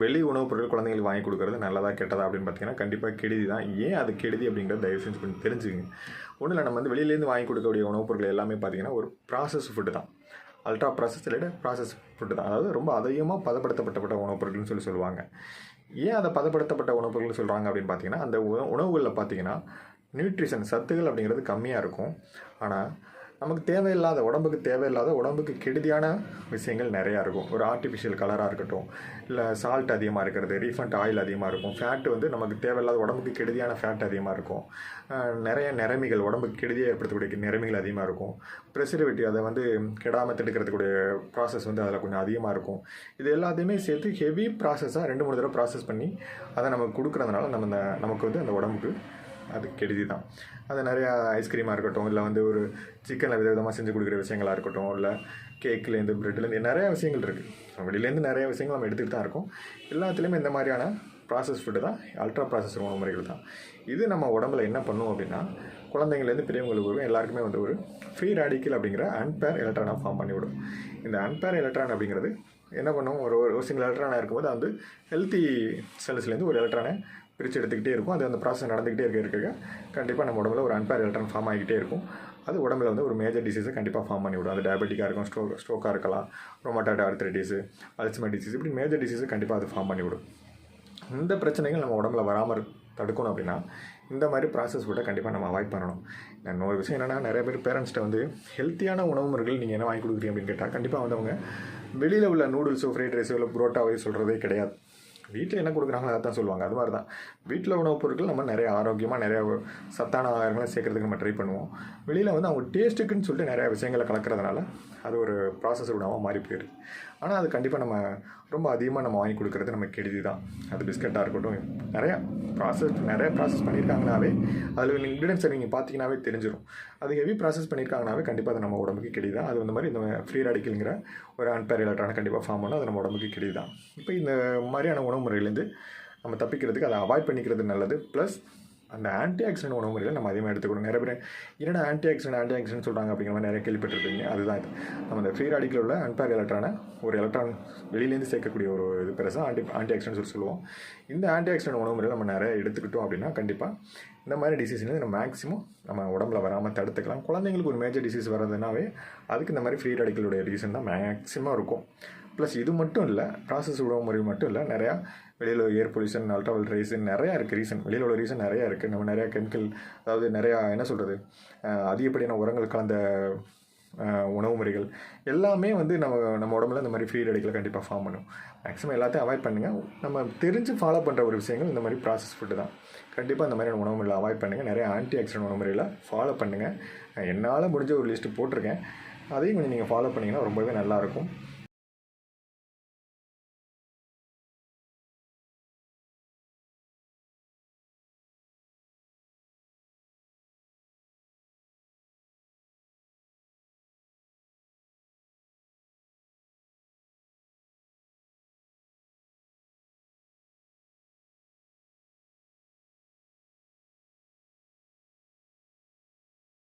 வெளி உணவுப் பொருட்கள் குழந்தைங்களுக்கு வாங்கி கொடுக்குறது நல்லதா கெட்டதா அப்படின்னு பார்த்தீங்கன்னா கண்டிப்பாக கெடுதி தான். ஏன் அது கெடுதி அப்படிங்கிறத தயவு செஞ்சு கொஞ்சம் தெரிஞ்சுக்கங்க. ஒன்றும் இல்லை நம்ம வந்து வெளியிலேருந்து வாங்கி கொடுக்கக்கூடிய உணவுப் பொருட்கள் எல்லாமே பார்த்தீங்கன்னா ஒரு ப்ராசஸ் ஃபுட்டு தான். அல்ட்ரா ப்ராசஸ்டு ப்ராசஸ் ஃபுட்டு தான். அதாவது ரொம்ப அதிகமாக பதப்படுத்தப்பட்டப்பட்ட உணவுப் பொருட்கள்னு சொல்லி சொல்லுவாங்க. ஏன் அதை பதப்படுத்தப்பட்ட உணவுப் பொருள்னு சொல்கிறாங்க அப்படின்னு பார்த்தீங்கன்னா அந்த உணவுகளில் பார்த்தீங்கன்னா நியூட்ரிஷன் சத்துகள் அப்படிங்கிறது கம்மியாக இருக்கும். ஆனால் நமக்கு தேவையில்லாத உடம்புக்கு தேவையில்லாத உடம்புக்கு கெடுதியான விஷயங்கள் நிறையா இருக்கும். ஒரு ஆர்டிஃபிஷியல் கலராக இருக்கட்டும் இல்லை சால்ட் அதிகமாக இருக்கிறது ரீஃபண்ட் ஆயில் அதிகமாக இருக்கும். ஃபேட் வந்து நமக்கு தேவையில்லாத உடம்புக்கு கெடுதியான ஃபேட் அதிகமாக இருக்கும். நிறைய நிறமிகள் உடம்புக்கு கெடுதியாக ஏற்படுத்தக்கூடிய நிறமிகள் அதிகமாக இருக்கும். ப்ரெசர்வேட்டிவ் அதை வந்து கெடாமல் தடுக்கிறதுக்கூடிய ப்ராசஸ் வந்து அதில் கொஞ்சம் அதிகமாக இருக்கும். இது எல்லாத்தையுமே சேர்த்து ஹெவி ப்ராசஸாக ரெண்டு மூணு தடவை ப்ராசஸ் பண்ணி அதை நமக்கு கொடுக்குறதுனால நம்ம இந்த நமக்கு வந்து அந்த உடம்புக்கு அது கெடுதி தான் அது நிறையா ஐஸ்கிரீமாக இருக்கட்டும் இல்லை வந்து ஒரு சிக்கனில் விதவிதமாக செஞ்சு கொடுக்குற விஷயங்களாக இருக்கட்டும் இல்லை கேக்லேருந்து ப்ரெட்லேருந்து நிறைய விஷயங்கள் இருக்குது வெளியிலேருந்து நிறைய விஷயங்கள் நம்ம எடுத்துகிட்டு தான் இருக்கோம். எல்லாத்துலேயுமே இந்த மாதிரியான ப்ராசஸ் ஃபுட்டு தான் அல்ட்ரா ப்ராசஸ் உணவு முறைகள் தான். இது நம்ம உடம்புல என்ன பண்ணும் அப்படின்னா குழந்தைங்கள்லேருந்து பெரியவங்களுக்கு வரும் எல்லாருக்குமே வந்து ஒரு ஃப்ரீ ரேடிக்கல் அப்படிங்கிற அன்பேர் எலக்ட்ரானாக ஃபார்ம் பண்ணிவிடும் இந்த அன்பேர் எலக்ட்ரான் அப்படிங்கிறது என்ன பண்ணும்? ஒரு ஒரு சிங்கிள் எலக்ட்ரானாக இருக்கும்போது அது வந்து ஹெல்த்தி செல்ஸ்லேருந்து ஒரு எலக்ட்ரானை பிரித்து எடுத்துக்கிட்டே இருக்கும். அது அந்த ப்ராசஸ் நடந்துக்கிட்டே இருக்க இருக்க கண்டிப்பாக நம்ம உடம்புல ஒரு அன்பேர் எலக்ட்ரான் ஃபார்ம் ஆகிக்கிட்டே இருக்கும். அது உடம்புல வந்து ஒரு மேஜர் டிசீஸை கண்டிப்பாக ஃபார்ம் பண்ணி விடும். அது டயபெட்டிக்காக இருக்கும் ஸ்ட்ரோ ஸ்ட்ரோக்காக இருக்கலாம் ரொமட்டாய்டு ஆர்த்ரைட்டிஸு அல்சைமர் டிசீஸ் இப்படி மேஜர் டிசீஸை கண்டிப்பாக அது ஃபார்ம் பண்ணி விடும். இந்த பிரச்சனைகள் நம்ம உடம்புல வராமல் தடுக்கணும் அப்படின்னா இந்த மாதிரி ப்ராசஸ் கூட கண்டிப்பாக நம்ம அவாய்ட் பண்ணணும். இன்னொரு விஷயம் என்னென்னா நிறைய பேர் பேரண்ட்ஸ்கிட்ட வந்து ஹெல்த்தியான உணவு முறைகள் நீங்கள் என்ன வாங்கி கொடுக்குறீங்க அப்படின்னு கேட்டால் கண்டிப்பாக வந்து அவங்க வெளியில் உள்ள நூடுல்ஸோ ஃப்ரைட் ரைஸோ இல்லை புரோட்டாவோ சொல்கிறதே கிடையாது. வீட்டில் என்ன கொடுக்குறாங்களோ அதை தான் சொல்லுவாங்க. அது மாதிரி தான் வீட்டில் உணவுப் பொருட்கள் நம்ம நிறைய ஆரோக்கியமாக நிறைய சத்தான ஆகாரங்களை சேர்க்கறதுக்கு நம்ம ட்ரை பண்ணுவோம். வெளியில் வந்து அவங்க டேஸ்ட்டுக்குன்னு சொல்லிட்டு நிறைய விஷயங்களை கலக்கிறதுனால அது ஒரு ப்ராசஸ் உணவாக மாறி போயிடுது. ஆனால் அது கண்டிப்பாக நம்ம ரொம்ப அதிகமாக நம்ம வாங்கி கொடுக்குறது நம்ம கெடுதி தான் அது பிஸ்கட்டாக இருக்கட்டும் நிறையா ப்ராசஸ் நிறைய ப்ராசஸ் பண்ணியிருக்காங்கனாவே அதில் இன்க்ரீடியன்ஸை நீங்கள் பார்த்தீங்கன்னாவே தெரிஞ்சிடும் அது ஹெவி ப்ராசஸ் பண்ணியிருக்காங்கனாவே கண்டிப்பாக அது நம்ம உடம்புக்கு கெடுதி தான் அது வந்து மாதிரி இந்த ஃப்ரீ ராடிக்கலுங்கிற ஒரு அன்பேர் கண்டிப்பாக ஃபார்ம் பண்ணால் அது நம்ம உடம்புக்கு கெடுதி தான் இப்போ இந்த மாதிரியான உணவு முறையிலேருந்து நம்ம தப்பிக்கிறதுக்கு அதை அவாய்ட் பண்ணிக்கிறது நல்லது. ப்ளஸ் அந்த ஆன்டி ஆக்சிடென்ட் உணவு முறையில் நம்ம அதிகமாக எடுத்துக்கணும். நிறைய பேர் என்னடா ஆன்டி ஆக்சிடென்ட் ஆன்டி ஆக்சிடென்ட் சொல்கிறாங்க அப்படிங்கிற மாதிரி நிறைய கேள்விப்பட்டிருப்பீங்க. அதுதான் இது. நம்ம அந்த ஃப்ரீ ராடிக்கில் உள்ள அன்பேர் எலக்ட்ரானை ஒரு எலக்ட்ரான் வெளியிலேருந்து சேர்க்கக்கூடிய ஒரு இது பெருசாக ஆன்டி ஆன்டி ஆக்சிடென்ட் சொல்லி சொல்லுவோம். இந்த ஆன்டி ஆக்சிடென்ட் உணவு முறையில் நம்ம நிறைய எடுத்துக்கிட்டோம் அப்படின்னா கண்டிப்பாக இந்த மாதிரி டிசீஸ்லேருந்து நம்ம மேக்ஸிமம் நம்ம உடம்புல வராமல் தடுத்துக்கலாம். குழந்தைங்களுக்கு ஒரு மேஜர் டிசீஸ் வர்றதுனாவே அதுக்கு இந்த மாதிரி ஃப்ரீ ராடிக்கலுடைய ரீசன் தான் மேக்ஸிமம் இருக்கும். ப்ளஸ் இது மட்டும் இல்லை ப்ராசஸ் உணவு முறை மட்டும் இல்லை நிறையா வெளியில் ஏர் பொல்யூஷன் அல்ட்ராவல் ரீசன் நிறையா இருக்குது ரீசன் வெளியில் உள்ள ரீசன் நிறையா இருக்குது நம்ம நிறையா கெமிக்கல் அதாவது நிறையா என்ன சொல்கிறது அதிகப்படியான உரங்கள் கலந்த உணவு முறைகள் எல்லாமே வந்து நம்ம நம்ம உடம்புல இந்த மாதிரி ஃப்ரீ ரெடிக்கலை கண்டிப்பாக ஃபார்ம் பண்ணும். மேக்ஸிமம் எல்லாத்தையும் அவாய்ட் பண்ணுங்கள் நம்ம தெரிஞ்சு ஃபாலோ பண்ணுற ஒரு விஷயங்கள் இந்த மாதிரி ப்ராசஸ் ஃபுட்டு தான். கண்டிப்பாக இந்த மாதிரியான உணவு முறையில் அவாய்ட் பண்ணுங்கள் நிறைய ஆன்டி ஆக்சிடென்ட் உணவு முறையில் ஃபாலோ பண்ணுங்கள் என்னால் முடிஞ்ச ஒரு லிஸ்ட்டு போட்டிருக்கேன். அதையும் கொஞ்சம் நீங்கள் ஃபாலோ பண்ணிங்கன்னா ரொம்பவே நல்லாயிருக்கும்